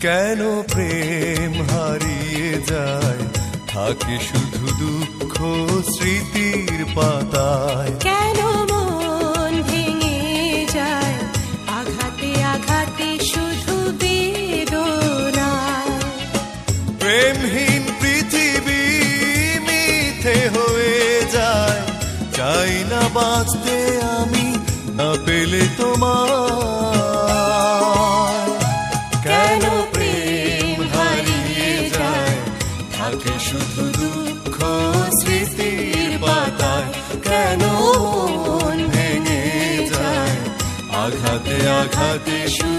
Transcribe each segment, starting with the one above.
কেন প্রেম হারিয়ে যায়? থাকে শুধু দুঃখ স্মৃতির পাতায়। কেন মন ভেঙে যায়? আঘাতে আঘাতে শুধু বেদনায়। প্রেমহীন পৃথিবী মিথে হয়ে যায়। চাই না বাঁচতে থাকে শুধু দুঃখ স্মৃতির পাতায় কেন ভেঙে যায়? আঘাতে আঘাতে শুধু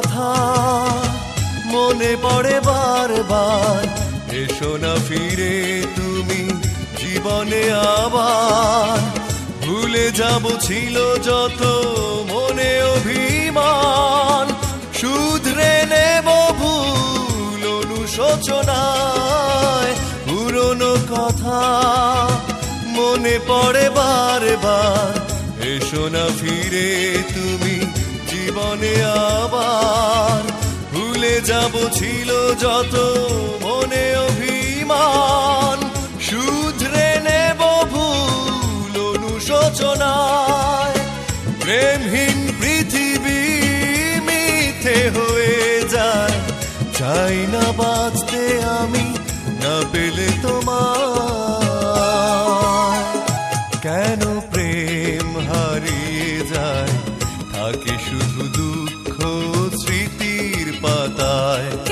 কথা মনে পড়ে বারবার। এসো না ফিরে তুমি জীবনে আবার। ভুলে যাব ছিল যত মনে অভিমান। শুধরে নেব ভুল অনুশোচনায়। পুরনো কথা মনে পড়ে বারবার। এসো না ফিরে তুমি জীবনে আবার ভুলে যাব ছিল যত মনে অভিমান। শুধরে নেব ভুল অনুশোচনায়। প্রেমহীন পৃথিবী মিথে হয়ে যায়। চাই না বাঁচতে আমি, না পেলে তোমার পাতায়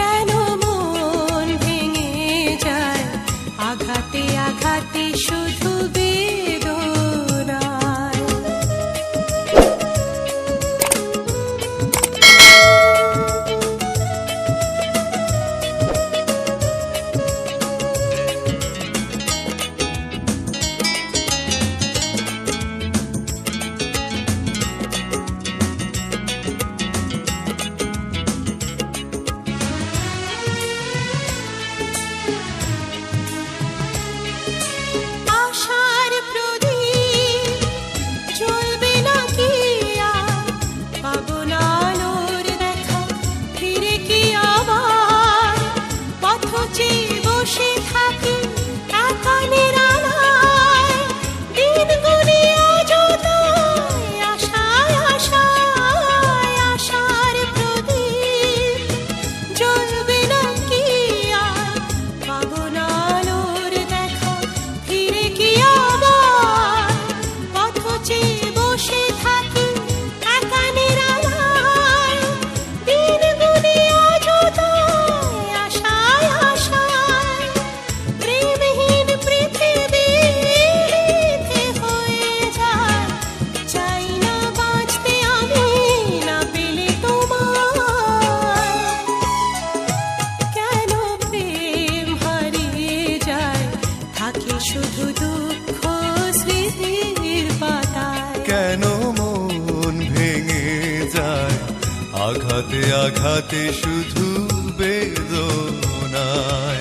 আঘাতে আঘাতে শুধু বেদনায়।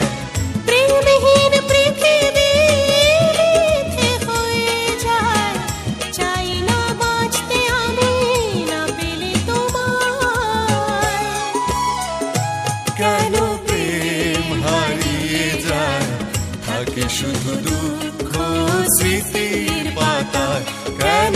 প্রেমহীন পৃথিবী হয়ে যায়। চাই না বাঁচতে আমি না পেলে তোমার কেন প্রেম হারিয়ে যায়? থাকে শুধু দুঃখ স্মৃতির পাতায়। কেন